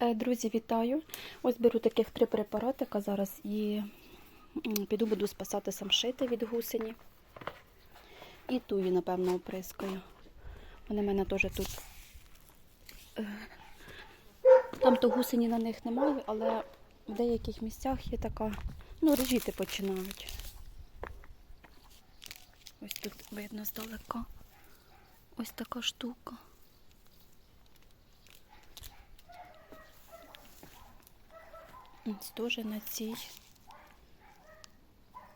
Е, Друзі, вітаю! Ось беру таких три препаратика зараз і піду буду спасати самшити від гусені. І тую, напевно, оприскаю. Вони в мене теж тут. е, Там то гусені на них немає, але в деяких місцях є така, ну, режіти починають. Ось тут видно здалека. Ось така штука. Ось теж на цій.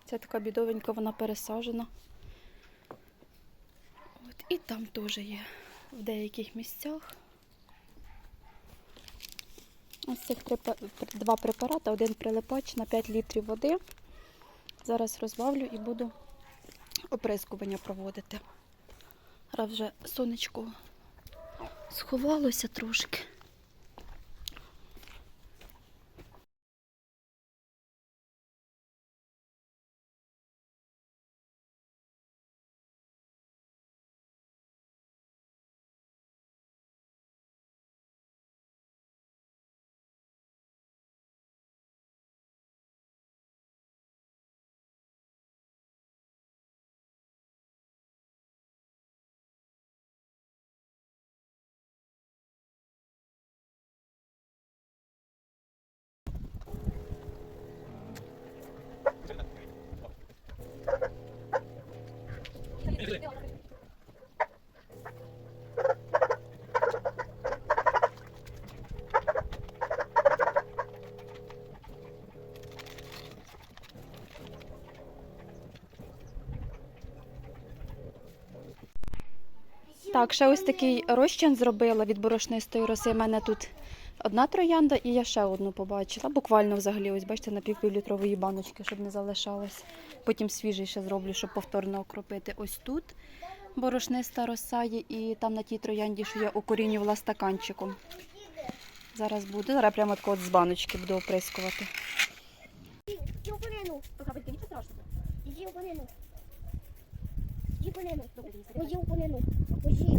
Ця така бідовенька, вона пересажена. От, і там теж є в деяких місцях. Ось цих два препарати, один прилипач на 5 літрів води. Зараз розбавлю і буду оприскування проводити. Раз вже сонечко сховалося трошки. Так, ще ось такий розчин зробила від борошнистої роси. У мене тут одна троянда і я ще одну побачила. Буквально взагалі, ось бачите, на півлітрової баночки, щоб не залишалось. Потім свіжий ще зроблю, щоб повторно окропити. Ось тут борошниста роса є, і там на тій троянді, що я укорінювала стаканчиком. Зараз буде. Зараз прямо от з баночки буду оприскувати. Її упомяну. Її упомяну. Її упомяну. Її упомяну. Її.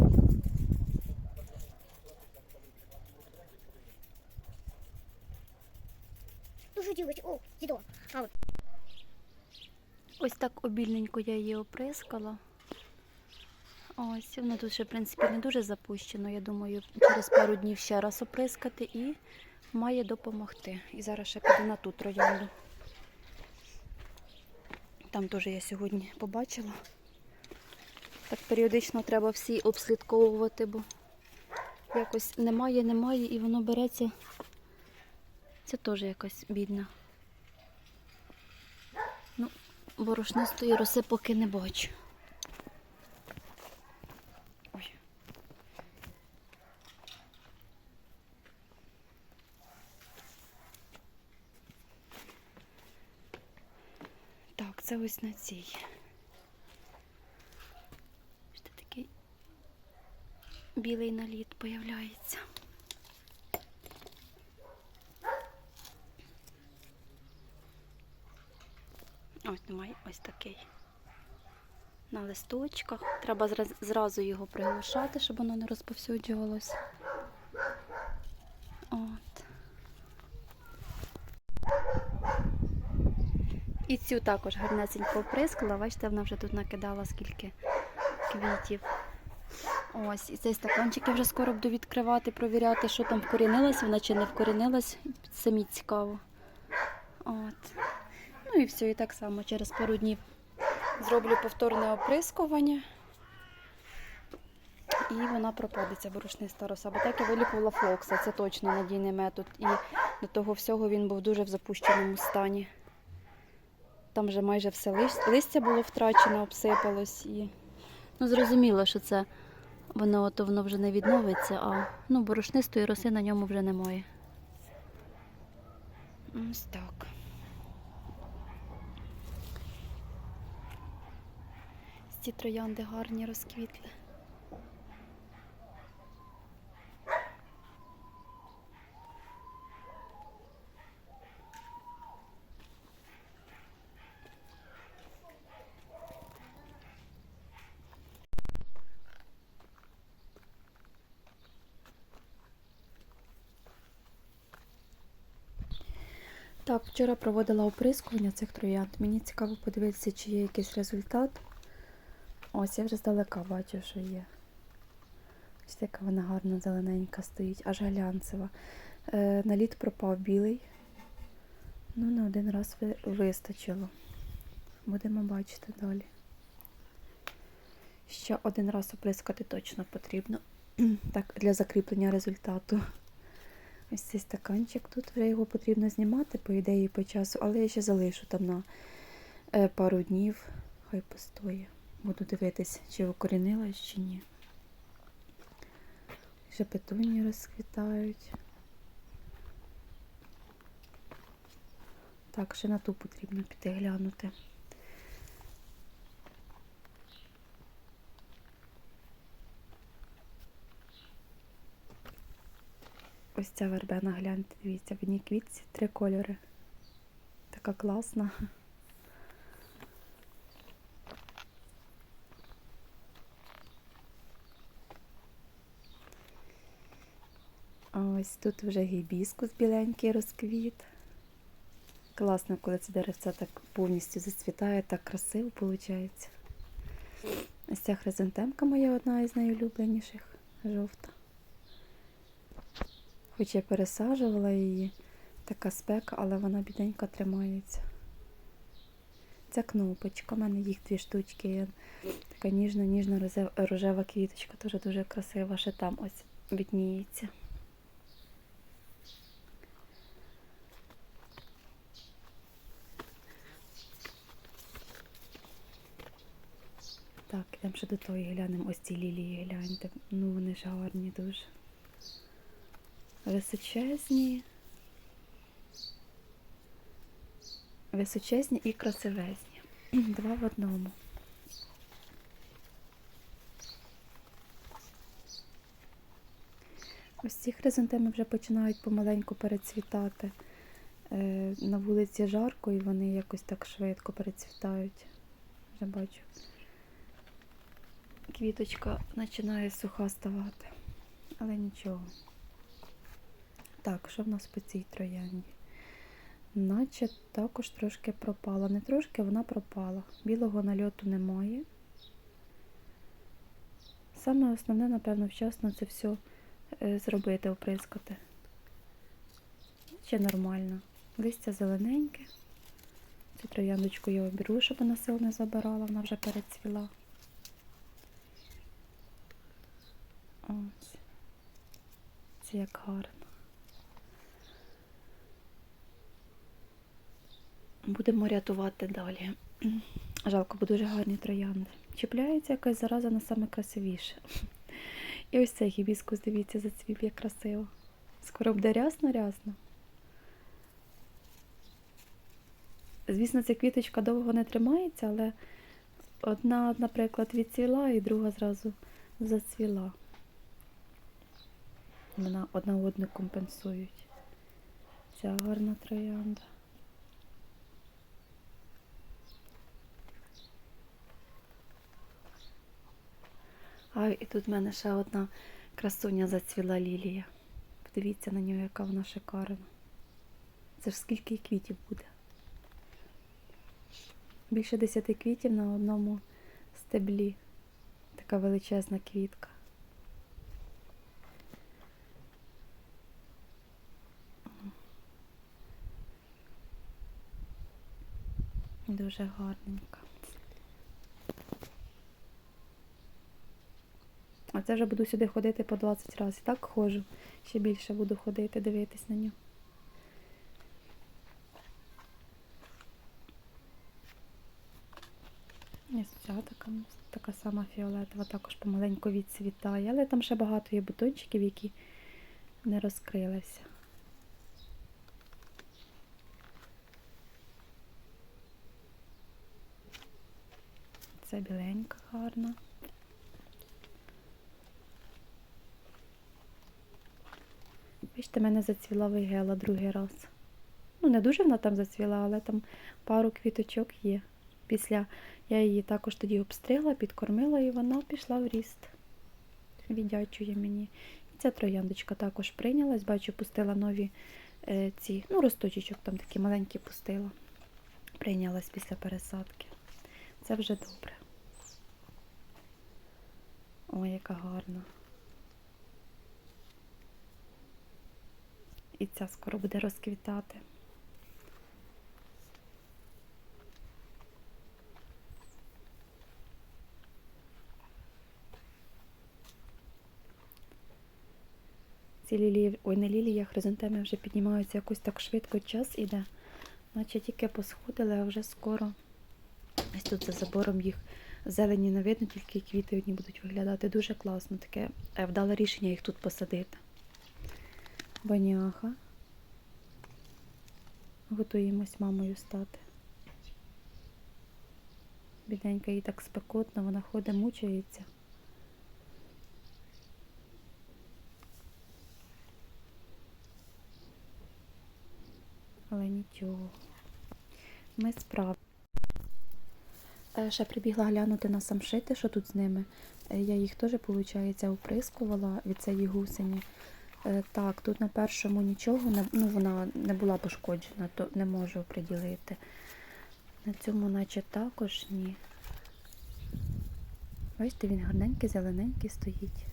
Ну що делать? О, дідо. А. Ось так обільненько я її оприскала. Ось, воно тут ще, в принципі, не дуже запущено. Я думаю, через пару днів ще раз оприскати і має допомогти. І зараз ще піду на ту троянду. Там теж я сьогодні побачила. Так періодично треба всі обслідковувати, бо якось немає, немає, і воно береться. Це теж якась бідна. Ну, борошнистої роси поки не бачу. Ой. Так, це ось на цій. Що такий білий наліт появляється. Ось немає ось такий. На листочках. Треба зраз- зразу його приглушати, щоб воно не розповсюджувалося. От. І цю також гарнесенько оприскала. Бачите, вона вже тут накидала скільки квітів. Ось, і цей стаканчик я вже скоро буду відкривати, провіряти, що там вкорінилось, вона чи не вкорінилась. Самі цікаво. От. Ну і все, і так само через пару днів зроблю повторне оприскування. І вона пропадеться, борошниста роса. Бо так я вилікувала флокса, це точно надійний метод. І до того всього він був дуже в запущеному стані. Там вже майже все листя було втрачено, обсипалось. І... Ну, зрозуміло, що це воно, от, воно вже не відновиться, а ну, борошнистої роси на ньому вже немає. Ось так. Ці троянди гарні розквітли. Так, вчора проводила оприскування цих троянд. Мені цікаво подивитися, чи є якийсь результат. Ось, я вже здалека бачу, що є. Ось яка вона гарна зелененька стоїть, аж глянцева. Е, наліт пропав білий. Ну, на один раз ви- вистачило. Будемо бачити далі. Ще один раз оприскати точно потрібно. Так, для закріплення результату. Ось цей стаканчик. Тут вже його потрібно знімати, по ідеї, по часу, але я ще залишу там на е, пару днів. Хай постоє. Буду дивитись, чи укорінилась, чи ні. Ще петуні розквітають. Так, ще на ту потрібно піти глянути. Ось ця вербена, гляньте, дивіться, в одній квітці три кольори. Така класна. А ось тут вже гібіскус біленький розквіт. Класно, коли це деревце так повністю зацвітає, так красиво виходить. Ось ця хризантемка моя одна із найулюбленіших, жовта. Хоч я пересаджувала її, така спека, але вона біденько тримається. Ця кнопочка, у мене їх дві штучки. Така ніжна рожева квіточка, теж дуже красива, ще там ось відніється. Так, ідемо ще до тої глянемо. Ось ці лілії гляньте. Ну вони ж гарні дуже. Височезні. Височезні і красивезні. Два в одному. Ось ці хризантеми вже починають помаленьку перецвітати. Е, На вулиці жарко і вони якось так швидко перецвітають. Вже бачу. Квіточка починає суха ставати. Але нічого. Так, що в нас по цій троянді? Наче також трошки пропала. Не трошки, вона пропала. Білого нальоту немає. Саме основне, напевно, вчасно це все зробити, оприскати. Ще нормально. Листя зелененьке. Цю трояндочку я оберу, щоб вона сил не забирала, вона вже перецвіла. Ось. Це як гарно. Будемо рятувати далі. Жалко, бо дуже гарні троянди. Чіпляється якась зараза на саме красивіше. І ось цей гібіскус, дивіться, зацвів як красиво. Скоро буде рясно-рясно. Звісно, ця квіточка довго не тримається, але одна, наприклад, відцвіла і друга зразу зацвіла. Вона одна одну компенсують. Ця гарна троянда. А і тут в мене ще одна красуня зацвіла лілія. Подивіться на нього, яка вона шикарна. Це ж скільки квітів буде. Більше десяти квітів на одному стеблі. Така величезна квітка. Дуже гарненька. Це вже буду сюди ходити по 20 разів. Так ходжу. Ще більше буду ходити, дивитись на нього. Ось ця така, така сама фіолетова, також помаленьку відцвітає, але там ще багато є бутончиків, які не розкрилися. Це біленька гарна. Бачите, мене зацвіла вигела другий раз. Ну, не дуже вона там зацвіла, але там пару квіточок є. Після я її також тоді обстригла, підкормила і вона пішла в ріст. Віддячує мені. І ця трояндочка також прийнялась, бачу, пустила нові е, ці, ну, росточечок там такі маленькі пустила. Прийнялась після пересадки. Це вже добре. Ой, яка гарна. І ця скоро буде розквітати. Ці лілії, ой, не лілії, а хризантеми вже піднімаються якось так швидко час іде. Наче тільки посходили, а вже скоро. Ось тут за забором їх зелені не видно, тільки квіти одні будуть виглядати. Дуже класно. Таке е, вдале рішення їх тут посадити. Баняха. Готуємось мамою стати. Біденька їй так спекотно, вона ходить, мучається. Але нічого. Ми справ. Е, Ще прибігла глянути на самшити, що тут з ними. Е, Я їх теж, виходить, оприскувала від цієї гусені. Е, Так, тут на першому нічого, ну вона не була пошкоджена, то не можу приділити. На цьому, наче також ні. Бачите, він гарненький, зелененький стоїть.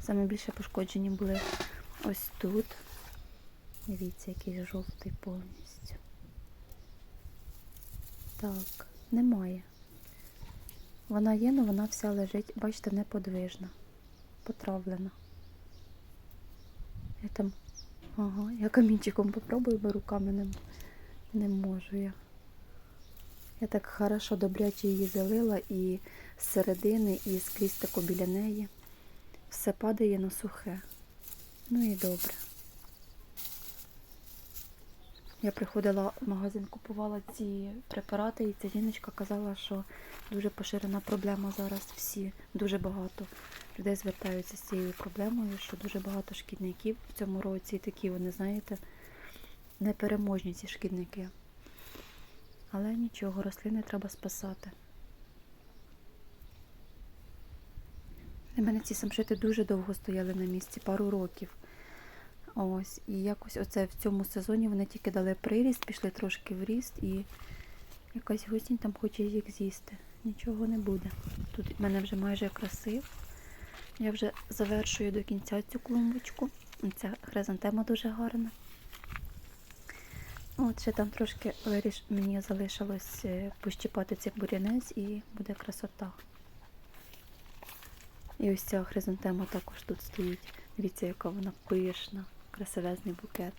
Саме більше пошкоджені були ось тут. Дивіться, який жовтий повністю. Так, немає. Вона є, але вона вся лежить, бачите, неподвижна, потравлена. Я там, ага, я камінчиком попробую, бо руками не, не можу я. Я так хорошо добряче її залила і з середини, і скрізь тако біля неї. Все падає на сухе. Ну і добре. Я приходила в магазин, купувала ці препарати, і ця жіночка казала, що дуже поширена проблема зараз. Всі дуже багато людей звертаються з цією проблемою, що дуже багато шкідників в цьому році, такі вони, знаєте, непереможні ці шкідники. Але нічого, рослини треба спасати. У мене ці самшити дуже довго стояли на місці, пару років. Ось, і якось оце в цьому сезоні вони тільки дали приріст, пішли трошки в ріст і якась гусінь там хоче їх з'їсти. Нічого не буде. Тут в мене вже майже красив. Я вже завершую до кінця цю клумбочку. Ця хризантема дуже гарна. От ще там трошки виріш... мені залишилось е, пощіпати цей бурянець і буде красота. І ось ця хризантема також тут стоїть. Дивіться, яка вона пишна, красивезний букет.